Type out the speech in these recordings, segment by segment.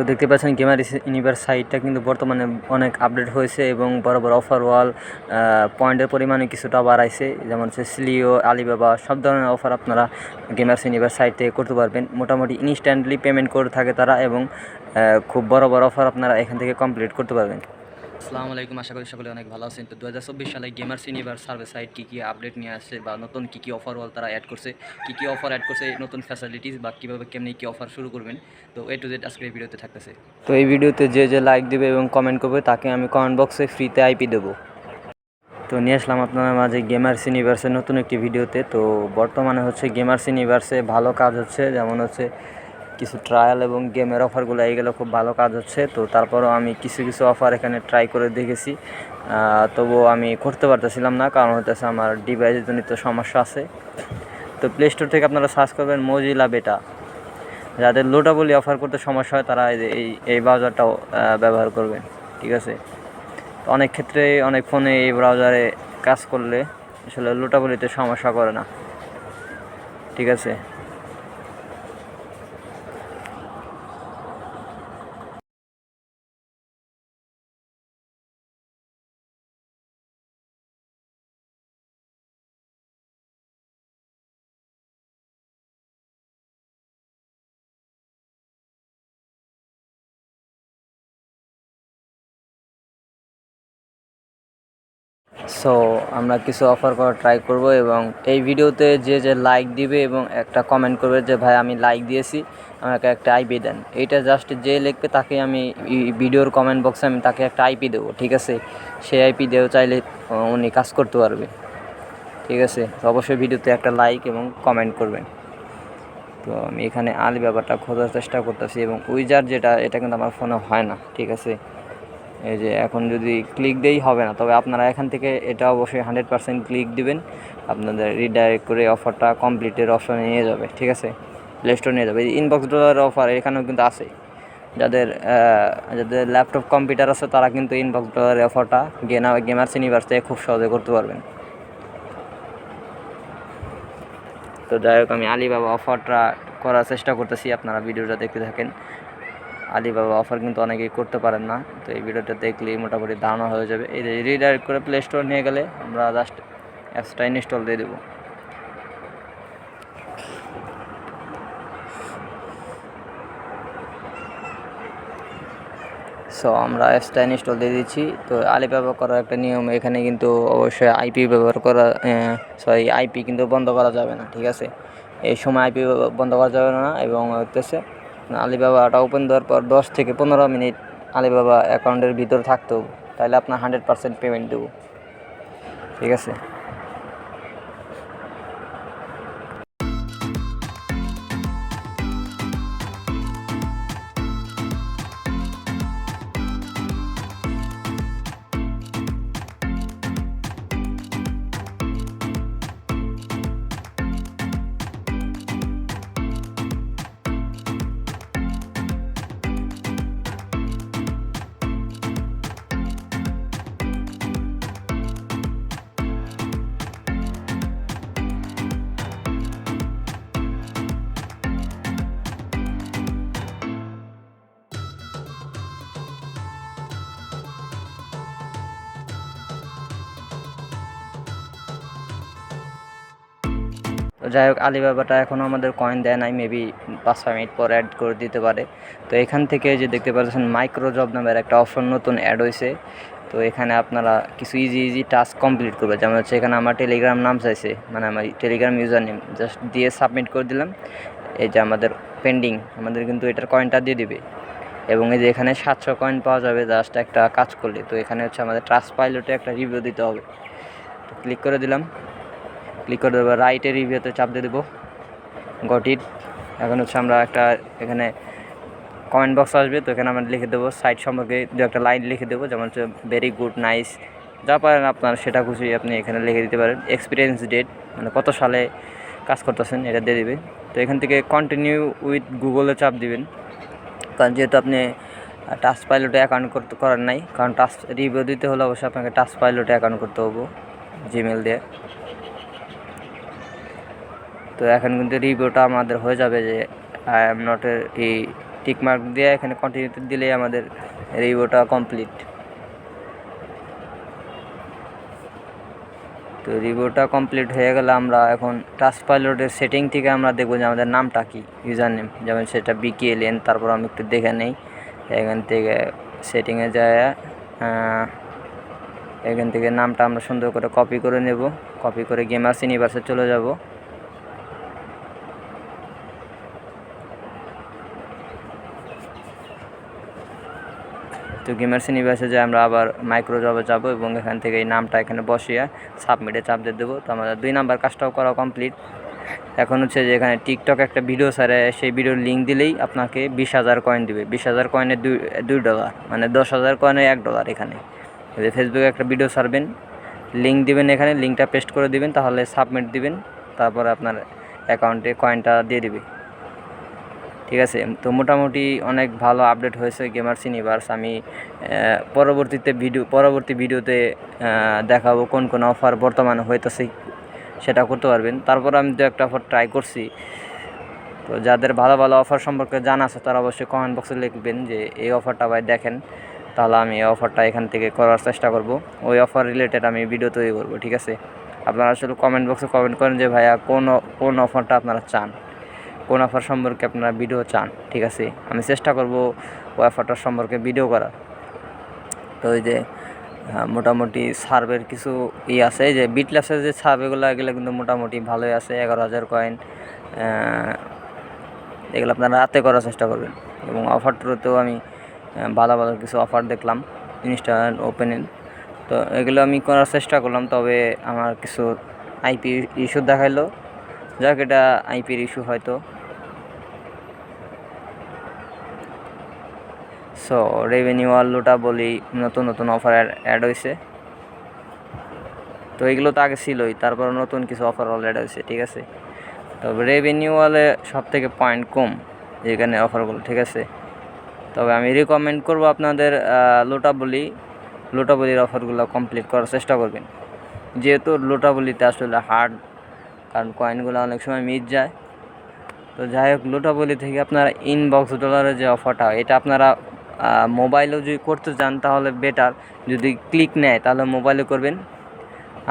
তো দেখতে পাচ্ছেন গেমার ইউনিভার্স সাইটটা কিন্তু বর্তমানে অনেক আপডেট হয়েছে এবং বড় বড় অফার ওয়াল পয়েন্টের পরিমাণে কিছুটা বাড়াইছে। যেমন হচ্ছে স্লিও আলিবাবা সব ধরনের অফার আপনারা গেমার্স ইউনিভার্স সাইট থেকে করতে পারবেন। মোটামুটি ইনস্ট্যান্টলি পেমেন্ট করে থাকে তারা এবং খুব বড় বড় অফার আপনারা এখান থেকে কমপ্লিট করতে পারবেন। আসসালামু আলাইকুম, আশা করি সকলে অনেক ভালো আছেন। তো দু হাজার চব্বিশ সালে গেমার্স ইউনিভার্স সার্ভিস সাইট কী কী আপডেট নিয়ে আসছে বা নতুন কী কী অফার তারা অ্যাড করছে, কী কী অফার অ্যাড করছে, নতুন ফ্যাসিলিটিস বা কীভাবে কেমনি কী অফার শুরু করবেন, তো এ টু জেড আজকের এই ভিডিওতে থাকতেছে। তো এই ভিডিওতে যে যে লাইক দেবে এবং কমেন্ট করবে, তাকে আমি কমেন্ট বক্সে ফ্রিতে আইপি দেবো। তো নিয়ে আসলাম আপনার মাঝে গেমার্স ইউনিভার্সের নতুন একটি ভিডিওতে। তো বর্তমানে হচ্ছে গেমার্স ইউনিভার্সে ভালো কাজ হচ্ছে, যেমন হচ্ছে কিছু ট্রায়াল এবং গেমের অফারগুলো এইগুলো খুব ভালো কাজ হচ্ছে। তো তারপরও আমি কিছু কিছু অফার এখানে ট্রাই করে দেখেছি। তবুও আমি করতে পারতেছিলাম না, কারণ হতেছে আমার ডিভাইসের জনিত সমস্যা আছে। তো প্লে স্টোর থেকে আপনারা সার্চ করবেন মজিলা বেটা যাদের লোটাবলি অফার করতে সমস্যা হয়, তারা এই এই ব্রাউজারটাও ব্যবহার করবেন, ঠিক আছে? অনেক ক্ষেত্রে অনেক ফোনে এই ব্রাউজারে কাজ করলে আসলে লোটাবলিতে সমস্যা করে না, ঠিক আছে? সো আমরা কিছু অফার করা ট্রাই করব এবং এই ভিডিওতে যে যে লাইক দিবে এবং একটা কমেন্ট করবে যে, ভাই, আমি লাইক দিয়েছি, আমাকে একটা আইপি দেন। এইটা জাস্ট যে লিখবে তাকে আমি ভিডিওর কমেন্ট বক্সে আমি তাকে একটা আইপি দেবো, ঠিক আছে? সেই আইপি দেও চাইলে উনি কাজ করতে পারবে। ঠিক আছে? অবশ্যই ভিডিওতে একটা লাইক এবং কমেন্ট করবেন। তো আমি এখানে আলি ব্যাপারটা খোঁজার চেষ্টা করতেছি এবং উইজার যেটা, এটা কিন্তু আমার ফোনে হয় না, ঠিক আছে? এই যে এখন যদি ক্লিক দেই হবে না, তবে আপনারা এখান থেকে এটা অবশ্যই হান্ড্রেড পার্সেন্ট ক্লিক দিবেন। আপনাদের রিডাইরেক্ট করে অফারটা কমপ্লিটের অপশনে নিয়ে যাবে, ঠিক আছে? প্লে স্টোর নিয়ে যাবে। ইনবক্স ডলার অফার এখানেও কিন্তু আছে। যাদের যাদের ল্যাপটপ কম্পিউটার আছে, তারা কিন্তু ইনবক্স ডলারের অফারটা গেনা গেমার্স ইউনিভার্স থেকে খুব সহজে করতে পারবেন। তো যাই হোক, আমি আলিবাবা অফারটা করার চেষ্টা করতেছি, আপনারা ভিডিওটা দেখতে থাকেন। আলিবাবা অফার কিন্তু অনেকেই করতে পারেন না। তো এই ভিডিওটা দেখলেই মোটামুটি ধারণা হয়ে যাবে। এই রিডাইরেক্ট করে প্লে স্টোর নিয়ে গেলে আমরা জাস্ট অ্যাপসটা ইনস্টল দিয়ে দেবো। সো আমরা অ্যাপসটা ইনস্টল দিয়ে দিচ্ছি। তো আলিবাবা করার একটা নিয়ম, এখানে কিন্তু অবশ্যই আইপি ব্যবহার করা সরি আইপি কিন্তু বন্ধ করা যাবে না, ঠিক আছে? এই সময় আইপি বন্ধ করা যাবে না, এবং হচ্ছে আলিবাবাটা ওপেন দেওয়ার পর দশ থেকে পনেরো মিনিট আলিবাবা অ্যাকাউন্টের ভিতর থাকতো তাহলে আপনার হান্ড্রেড পার্সেন্ট পেমেন্ট দেবো। ঠিক আছে? যাই হোক, আলিবাবাটা এখনও আমাদের কয়েন দেয় নাই মেবি পাঁচ ছয় মিনিট পর অ্যাড করে দিতে পারে। তো এখান থেকে যে দেখতে পাচ্ছেন মাইক্রো জব নামের একটা অপশন নতুন অ্যাড হয়েছে। তো এখানে আপনারা কিছু ইজি ইজি টাস্ক কমপ্লিট করবে। যেমন হচ্ছে এখানে আমার টেলিগ্রাম নাম চাইছে মানে আমার টেলিগ্রাম ইউজার নেম জাস্ট দিয়ে সাবমিট করে দিলাম। এই যে আমাদের পেন্ডিং আমাদের কিন্তু এটার কয়েনটা দিয়ে দিবে। এবং এই যে এখানে সাতশো কয়েন পাওয়া যাবে জাস্ট একটা কাজ করলে। তো এখানে হচ্ছে আমাদের ট্রাস্ট পাইলটে একটা রিভিউ দিতে হবে। তো ক্লিক করে দিলাম। ক্লিক করে দেবো রাইটে রিভিউতে চাপ দিয়ে দেবো। গট এখন হচ্ছে আমরা একটা এখানে কমেন্ট বক্স আসবে, তো এখানে আমরা লিখে দেবো সাইট সম্পর্কে দু একটা লাইন লিখে দেবো, যেমন হচ্ছে ভেরি গুড নাইস যা পারেন আপনার সেটা খুশি আপনি এখানে লিখে দিতে পারেন। এক্সপিরিয়েন্স ডেট মানে কত সালে কাজ করতেছেন, এটা দিয়ে দিবে তো এখান থেকে কন্টিনিউ উইথ গুগলে চাপ দিবেন। কারণ যেহেতু আপনি টাচ পাইলটে অ্যাকাউন্ট করতে, করার নাই, কারণ টাচ রিভিউ দিতে হলে অবশ্যই আপনাকে টাচ পাইলটে অ্যাকাউন্ট করতে হব জিমেল দিয়ে। তো এখন কিন্তু রিভিউটা আমাদের হয়ে যাবে যে আই এম নট এই টিক মার্ক দিয়ে এখানে কন্টিনিউতে দিলেই আমাদের রিভিউটা কমপ্লিট তো রিভিউটা কমপ্লিট হয়ে গেলে আমরা এখন টাচ পাইলটের সেটিং থেকে আমরা দেখব যে আমাদের নামটা কী ইউজার নেম যেমন সেটা বিকিএলএন তারপর আমি একটু দেখে নেই। এখান থেকে সেটিংয়ে যায় এখান থেকে নামটা আমরা সুন্দর করে কপি করে নেব। কপি করে গেমার্স ইউনিভার্সে চলে যাব। তো গেমার্স ইউনিভার্সে যে আমরা আবার মাইক্রো জবে যাব এবং এখান থেকে এই নামটা এখানে বসিয়ে সাবমিটে চাপ দিয়ে দেবো। তো আমাদের দুই নাম্বার কাজটাও করা কমপ্লিট এখন হচ্ছে যে এখানে টিকটক একটা ভিডিও সারে সেই ভিডিওর লিঙ্ক দিলেই আপনাকে বিশ হাজার কয়েন দিবে। বিশ হাজার কয়েনে দুই দুই ডলার মানে দশ হাজার কয়েনে এক ডলার এখানে। ফেসবুকে একটা ভিডিও সারবেন লিঙ্ক দিবেন এখানে লিঙ্কটা পেস্ট করে দিবেন, তাহলে সাবমিট দিবেন, তারপরে আপনার অ্যাকাউন্টে কয়েনটা দিয়ে দিবে। ঠিক আছে? তো মোটামুটি অনেক ভালো আপডেট হয়েছে গেমার্স ইউনিভার্স আমি পরবর্তীতে ভিডিও পরবর্তী ভিডিওতে দেখাবো কোন কোন অফার বর্তমানে হইতেছে সেটা করতে পারবেন। তারপর আমি দু একটা অফার ট্রাই করছি। তো যাদের ভালো ভালো অফার সম্পর্কে জানা আছে, তারা অবশ্যই কমেন্ট বক্সে লিখবেন যে, এই অফারটা ভাই দেখেন, তাহলে আমি এই অফারটা এখান থেকে করার চেষ্টা করব। ওই অফার রিলেটেড আমি ভিডিও তৈরি করব, ঠিক আছে? আপনারা আসলে কমেন্ট বক্সে কমেন্ট করেন যে, ভাইয়া, কোন কোন অফারটা আপনারা চান? কোন অফার সম্পর্কে আপনারা ভিডিও চান, ঠিক আছে? আমি চেষ্টা করব ওই অফারটার সম্পর্কে ভিডিও করার। তো ওই যে মোটামুটি সার্ভের কিছু ই আছে যে বিটলাসের যে সার্ভেগুলো এগুলো কিন্তু মোটামুটি ভালোই আছে, এগারো হাজার কয়েন এগুলো আপনারা রাতে করার চেষ্টা করবেন। এবং অফারটাতেও আমি ভালো ভালো কিছু অফার দেখলাম জিনিসটা ওপেন তো এগুলো আমি করার চেষ্টা করলাম, তবে আমার কিছু আইপি ইস্যু দেখাইলো। যাক, এটা আইপির ইস্যু হয়তো। সো রেভিনিউ আল্লুটা বলি, নতুন নতুন অফার অ্যাড হয়েছে তো এগুলো তো আগে ছিলই, তারপর নতুন কিছু অফার অল অ্যাড হয়েছে ঠিক আছে? তবে রেভিনিউ ওয়ালে সব থেকে পয়েন্ট কম যেখানে অফারগুলো ঠিক আছে? তবে আমি রিকমেন্ড করব আপনাদের লোটাবলি লোটাবলির অফারগুলো কমপ্লিট করার চেষ্টা করবেন। যেহেতু লোটাবলিতে আসলে হার্ড কারণ কয়েনগুলো অনেক সময় মিস যায়। তো যাই হোক লোটাবলি থেকে আপনারা ইনবক্স ডলারের যে অফারটা এটা আপনারা মোবাইলেও যদি করতে চান তাহলে বেটার যদি ক্লিক নেয় তাহলে মোবাইলে করবেন।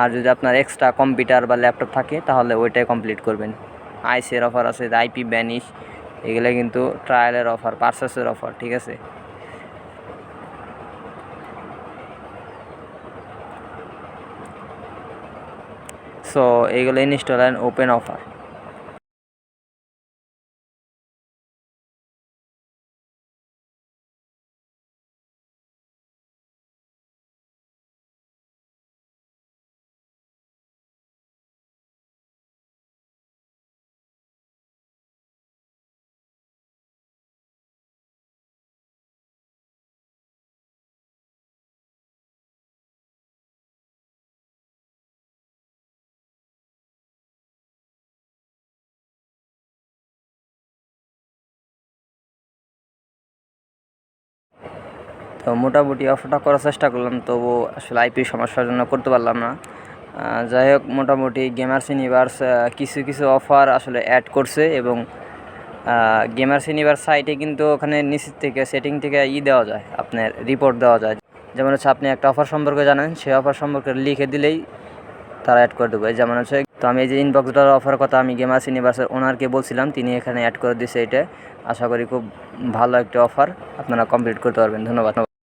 আর যদি আপনার এক্সট্রা কম্পিউটার বা ল্যাপটপ থাকে তাহলে ওইটাই কমপ্লিট করবেন। আইসের অফার আছে আইপি ব্যানিশ এগুলো কিন্তু ট্রায়ালের অফার পার্সেসের অফার ঠিক আছে? সো এইগুলো ইনস্টল অ্যান্ড ওপেন অফার তো মোটামুটি অফারটা করার চেষ্টা করলাম তবু আসলে আইপি সমস্যার জন্য করতে পারলাম না। যাই হোক, মোটামুটি গেমার্স ইউনিভার্স কিছু কিছু অফার আসলে অ্যাড করছে এবং গেমার্স ইউনিভার্স সাইটে কিন্তু ওখানে নিচের থেকে সেটিং থেকে ই দেওয়া যায়, আপনার রিপোর্ট দেওয়া যায়। যেমন হচ্ছে আপনি একটা অফার সম্পর্কে জানেন, সেই অফার সম্পর্কে লিখে দিলেই তারা অ্যাড করে দেবে। যেমন হচ্ছে, তো আমি এই যে ইনবক্স ডলার অফার কথা আমি গেমার্স ইউনিভার্সের ওনারকে বলছিলাম, তিনি এখানে অ্যাড করে দিয়েছে এটা। আশা করি খুব ভালো একটা অফার আপনারা কমপ্লিট করতে পারবেন। ধন্যবাদ।